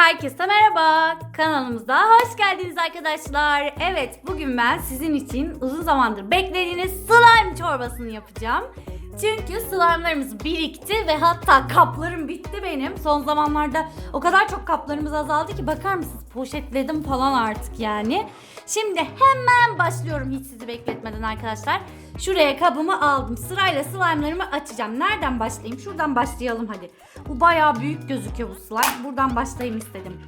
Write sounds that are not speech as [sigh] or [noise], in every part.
Herkese merhaba. Kanalımıza hoş geldiniz arkadaşlar. Evet, bugün ben sizin için uzun zamandır beklediğiniz slime çorbasını yapacağım. Çünkü slime'larımız birikti ve hatta kaplarım bitti benim. Son zamanlarda o kadar çok kaplarımız azaldı ki bakar mısınız poşetledim falan artık yani. Şimdi hemen başlıyorum hiç sizi bekletmeden arkadaşlar. Şuraya kabımı aldım. Sırayla slime'larımı açacağım. Nereden başlayayım? Şuradan başlayalım hadi. Bu bayağı büyük gözüküyor bu slime. Buradan başlayayım istedim.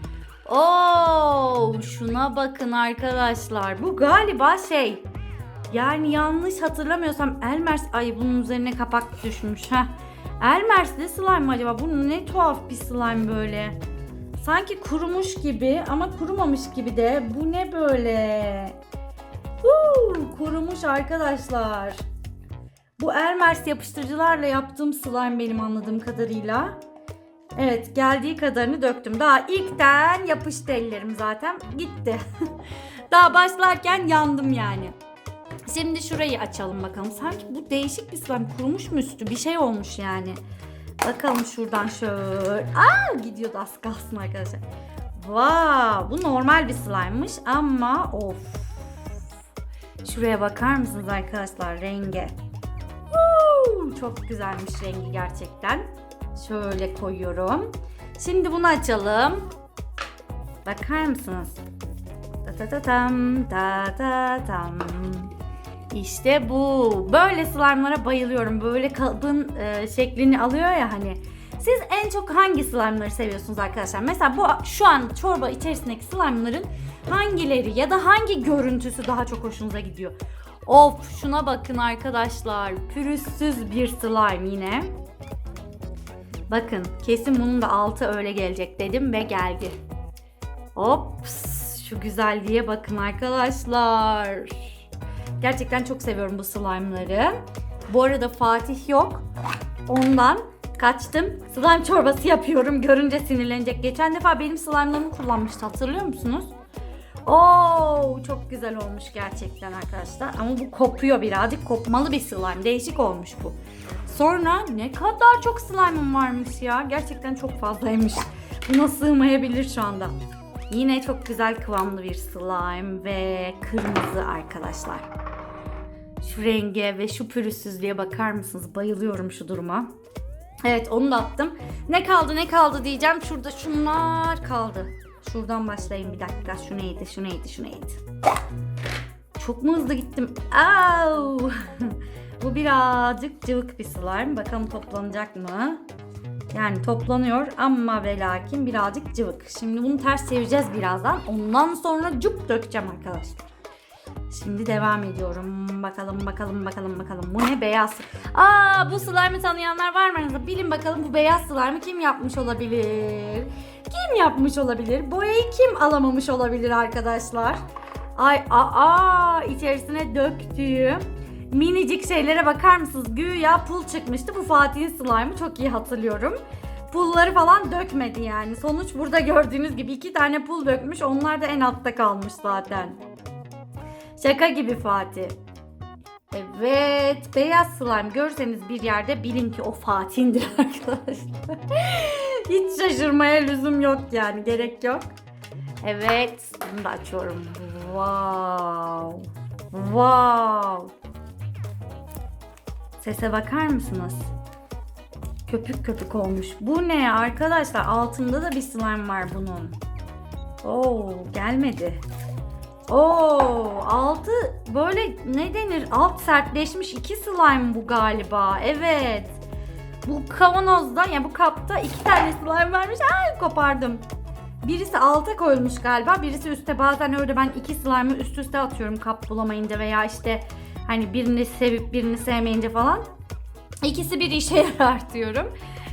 Oo, şuna bakın arkadaşlar. Bu galiba şey. Yani yanlış hatırlamıyorsam Elmers ay bunun üzerine kapak düşmüş ha. Elmers'li slime mı acaba? Bu ne tuhaf bir slime böyle. Sanki kurumuş gibi ama kurumamış gibi de. Bu ne böyle? Huu, kurumuş arkadaşlar. Bu Elmers yapıştırıcılarla yaptığım slime benim anladığım kadarıyla. Evet geldiği kadarını döktüm. Daha ilkten yapıştı ellerim zaten. Gitti. [laughs] Daha başlarken yandım yani. Şimdi şurayı açalım bakalım. Sanki bu değişik bir slime. Kurumuş mu üstü? Bir şey olmuş yani. Bakalım şuradan şöyle. Aa gidiyordu az kalsın arkadaşlar. Wow, bu normal bir slime'mış ama of. Şuraya bakar mısınız arkadaşlar renge? Woo, çok güzelmiş rengi gerçekten. Şöyle koyuyorum. Şimdi bunu açalım. Bakar mısınız? Ta ta ta tam ta ta tam. İşte bu. Böyle slime'lara bayılıyorum. Böyle kabın e, şeklini alıyor ya hani. Siz en çok hangi slime'ları seviyorsunuz arkadaşlar? Mesela bu şu an çorba içerisindeki slime'ların hangileri ya da hangi görüntüsü daha çok hoşunuza gidiyor? Of şuna bakın arkadaşlar. Pürüzsüz bir slime yine. Bakın kesin bunun da altı öyle gelecek dedim ve geldi. Ops şu güzelliğe bakın arkadaşlar. Gerçekten çok seviyorum bu slime'ları. Bu arada Fatih yok. Ondan kaçtım. Slime çorbası yapıyorum. Görünce sinirlenecek. Geçen defa benim slime'larımı kullanmıştı. Hatırlıyor musunuz? Oo çok güzel olmuş gerçekten arkadaşlar. Ama bu kopuyor birazcık. Kopmalı bir slime. Değişik olmuş bu. Sonra ne kadar çok slime'ım varmış ya. Gerçekten çok fazlaymış. Buna sığmayabilir şu anda. Yine çok güzel kıvamlı bir slime ve kırmızı arkadaşlar. Şu renge ve şu pürüzsüzlüğe bakar mısınız? Bayılıyorum şu duruma. Evet onu da attım. Ne kaldı ne kaldı diyeceğim. Şurada şunlar kaldı. Şuradan başlayayım bir dakika. Şu neydi şu neydi şu neydi. Çok mu hızlı gittim? Au! [laughs] Bu birazcık cıvık bir slime. Bakalım toplanacak mı? Yani toplanıyor ama ve lakin birazcık cıvık. Şimdi bunu ters çevireceğiz birazdan. Ondan sonra cup dökeceğim arkadaşlar. Şimdi devam ediyorum. Bakalım bakalım bakalım bakalım. Bu ne beyaz? Aa bu slime'ı tanıyanlar var mı aranızda? Bilin bakalım bu beyaz slime'ı kim yapmış olabilir? Kim yapmış olabilir? Boyayı kim alamamış olabilir arkadaşlar? Ay aa içerisine döktüğüm minicik şeylere bakar mısınız? Güya pul çıkmıştı. Bu Fatih'in slime'ı çok iyi hatırlıyorum. Pulları falan dökmedi yani. Sonuç burada gördüğünüz gibi iki tane pul dökmüş. Onlar da en altta kalmış zaten. Şaka gibi Fatih. Evet, beyaz slime görseniz bir yerde bilin ki o Fatih'indir [laughs] arkadaşlar. Hiç şaşırmaya lüzum yok yani, gerek yok. Evet, bunu da açıyorum. Wow. Wow. Sese bakar mısınız? Köpük köpük olmuş. Bu ne arkadaşlar? Altında da bir slime var bunun. Oo, gelmedi. Oo, altı böyle ne denir? Alt sertleşmiş iki slime bu galiba. Evet. Bu kavanozda yani bu kapta iki tane slime varmış. Ay kopardım. Birisi alta koyulmuş galiba. Birisi üstte. Bazen öyle ben iki slime'ı üst üste atıyorum kap bulamayınca veya işte hani birini sevip birini sevmeyince falan. İkisi bir işe [laughs] yarar diyorum.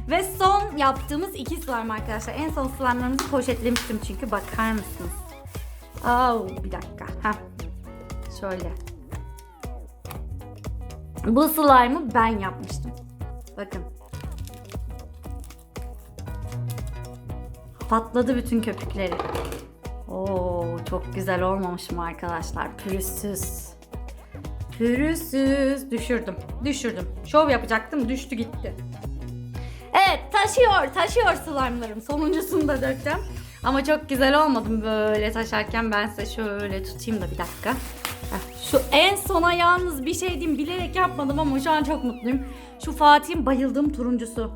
Ve son yaptığımız iki slime arkadaşlar. En son slime'larımızı poşetlemiştim çünkü bakar mısınız? Au bir dakika. Heh. Şöyle. Bu slime'ı ben yapmıştım. Bakın. Patladı bütün köpükleri. Oo çok güzel olmamış mı arkadaşlar? Pürüzsüz. Pürüzsüz. Düşürdüm. Düşürdüm. Şov yapacaktım. Düştü gitti. Evet taşıyor. Taşıyor slime'larım. Sonuncusunu da döktüm. Ama çok güzel olmadım böyle taşarken ben size şöyle tutayım da bir dakika. Şu en sona yalnız bir şey diyeyim bilerek yapmadım ama şu an çok mutluyum. Şu Fatih'in bayıldığım turuncusu.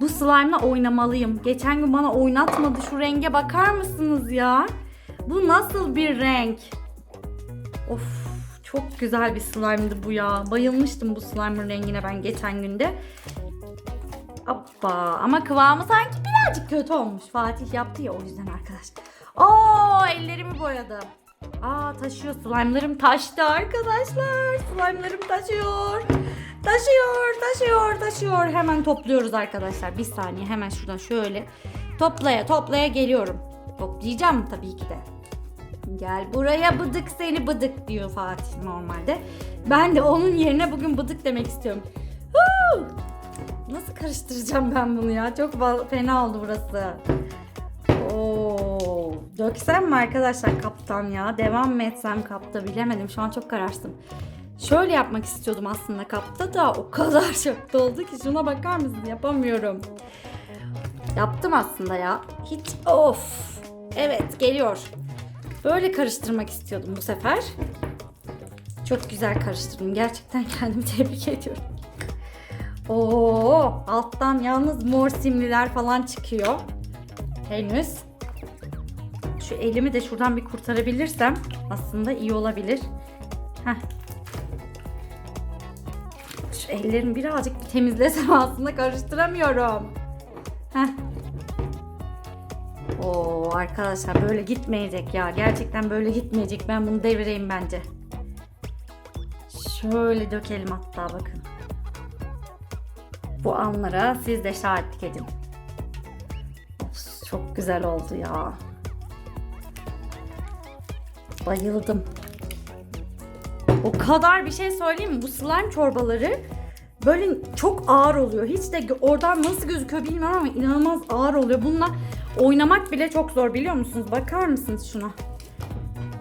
Bu slime'la oynamalıyım. Geçen gün bana oynatmadı. Şu renge bakar mısınız ya? Bu nasıl bir renk? Of çok güzel bir slime'dı bu ya. Bayılmıştım bu slime'ın rengine ben geçen günde. Hoppa ama kıvamı sanki birazcık kötü olmuş. Fatih yaptı ya o yüzden arkadaşlar. Oo ellerimi boyadım. Aa taşıyor slime'larım taştı arkadaşlar. Slime'larım taşıyor. Taşıyor, taşıyor, taşıyor. Hemen topluyoruz arkadaşlar. Bir saniye hemen şuradan şöyle toplaya toplaya geliyorum. Toplayacağım tabii ki de. Gel buraya bıdık seni bıdık diyor Fatih normalde. Ben de onun yerine bugün bıdık demek istiyorum. Nasıl karıştıracağım ben bunu ya? Çok fena oldu burası. Oo, döksem mi arkadaşlar kaptan ya? Devam mı etsem kapta bilemedim. Şu an çok kararsın. Şöyle yapmak istiyordum aslında kapta da o kadar [laughs] çok doldu ki şuna bakar mısın? Yapamıyorum. Yaptım aslında ya. Hiç of. Evet geliyor. Böyle karıştırmak istiyordum bu sefer. Çok güzel karıştırdım. Gerçekten [laughs] kendimi tebrik ediyorum. Oo, alttan yalnız mor simliler falan çıkıyor. Henüz. Şu elimi de şuradan bir kurtarabilirsem aslında iyi olabilir. Heh. Şu ellerimi birazcık bir temizlesem [laughs] aslında karıştıramıyorum. Heh. Arkadaşlar böyle gitmeyecek ya. Gerçekten böyle gitmeyecek. Ben bunu devireyim bence. Şöyle dökelim hatta bakın. Bu anlara siz de şahitlik edin. Çok güzel oldu ya. Bayıldım. O kadar bir şey söyleyeyim mi? Bu slime çorbaları böyle çok ağır oluyor. Hiç de oradan nasıl gözüküyor bilmiyorum ama inanılmaz ağır oluyor. Bununla oynamak bile çok zor biliyor musunuz? Bakar mısınız şuna?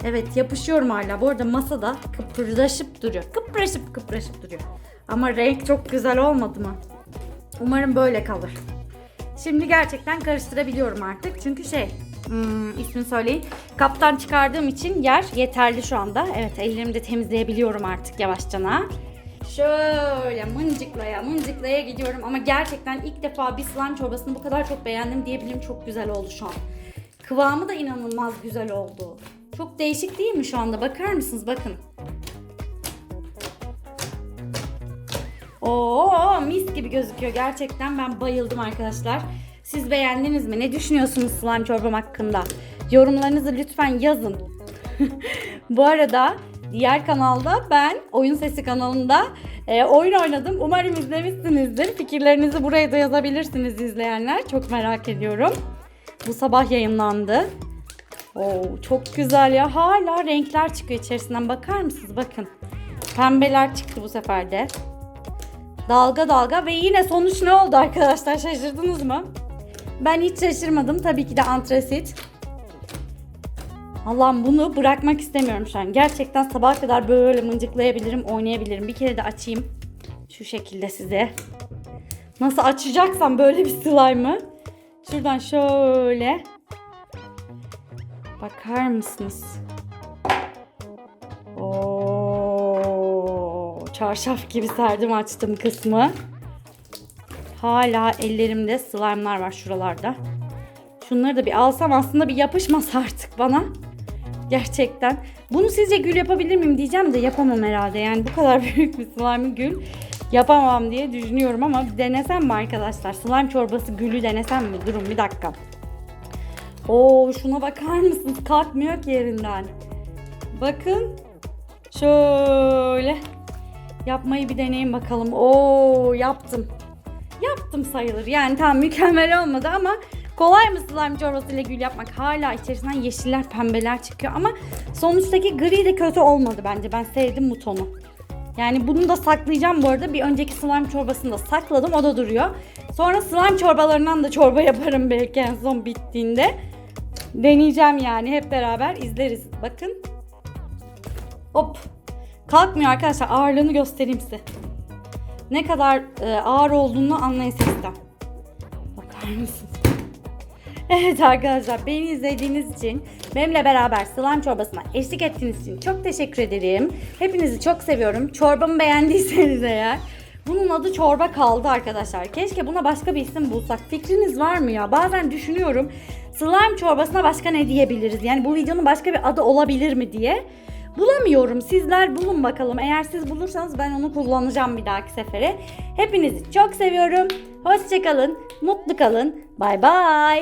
Evet yapışıyorum hala. Bu arada masada kıpırdaşıp duruyor. Kıpraşıp kıpraşıp duruyor. Ama renk çok güzel olmadı mı? Umarım böyle kalır. Şimdi gerçekten karıştırabiliyorum artık. Çünkü şey hmm, ismini söyleyin. Kaptan çıkardığım için yer yeterli şu anda. Evet ellerimi de temizleyebiliyorum artık yavaşçana. Şöyle mıncıklaya mıncıklaya gidiyorum ama gerçekten ilk defa bir slime çorbasını bu kadar çok beğendim diyebilirim. Çok güzel oldu şu an. Kıvamı da inanılmaz güzel oldu. Çok değişik değil mi şu anda? Bakar mısınız? Bakın. Oo mis gibi gözüküyor. Gerçekten ben bayıldım arkadaşlar. Siz beğendiniz mi? Ne düşünüyorsunuz slime çorbam hakkında? Yorumlarınızı lütfen yazın. [laughs] Bu arada diğer kanalda ben Oyun Sesi kanalında e, oyun oynadım. Umarım izlemişsinizdir. Fikirlerinizi buraya da yazabilirsiniz izleyenler. Çok merak ediyorum. Bu sabah yayınlandı. Oo, çok güzel ya. Hala renkler çıkıyor içerisinden. Bakar mısınız? Bakın. Pembeler çıktı bu sefer de. Dalga dalga ve yine sonuç ne oldu arkadaşlar? Şaşırdınız mı? Ben hiç şaşırmadım. Tabii ki de antrasit. Allah'ım bunu bırakmak istemiyorum şu an. Gerçekten sabaha kadar böyle mıncıklayabilirim, oynayabilirim. Bir kere de açayım. Şu şekilde size. Nasıl açacaksam böyle bir slime'ı. Şuradan şöyle. Bakar mısınız? Oo, çarşaf gibi serdim açtım kısmı. Hala ellerimde slime'lar var şuralarda. Şunları da bir alsam aslında bir yapışmaz artık bana. Gerçekten. Bunu sizce gül yapabilir miyim diyeceğim de yapamam herhalde. Yani bu kadar [laughs] büyük bir slime gül yapamam diye düşünüyorum ama bir denesem mi arkadaşlar? Slime çorbası gülü denesem mi? Durun bir dakika. Oo şuna bakar mısınız? Kalkmıyor ki yerinden. Bakın. Şöyle. Yapmayı bir deneyin bakalım. Oo yaptım. Yaptım sayılır. Yani tam mükemmel olmadı ama kolay mı slime çorbasıyla gül yapmak? Hala içerisinden yeşiller, pembeler çıkıyor ama sonuçtaki gri de kötü olmadı bence. Ben sevdim bu tonu. Yani bunu da saklayacağım bu arada. Bir önceki slime çorbasını da sakladım. O da duruyor. Sonra slime çorbalarından da çorba [laughs] yaparım belki en son bittiğinde. Deneyeceğim yani. Hep beraber izleriz. Bakın. Hop. Kalkmıyor arkadaşlar. Ağırlığını göstereyim size. ne kadar e, ağır olduğunu anlayın sistem. Bakar mısınız? Evet arkadaşlar beni izlediğiniz için benimle beraber slime çorbasına eşlik ettiğiniz için çok teşekkür ederim. Hepinizi çok seviyorum. Çorbamı beğendiyseniz eğer bunun adı çorba kaldı arkadaşlar. Keşke buna başka bir isim bulsak. Fikriniz var mı ya? Bazen düşünüyorum slime çorbasına başka ne diyebiliriz? Yani bu videonun başka bir adı olabilir mi diye. Bulamıyorum. Sizler bulun bakalım. Eğer siz bulursanız ben onu kullanacağım bir dahaki sefere. Hepinizi çok seviyorum. Hoşçakalın. Mutlu kalın. Bay bay.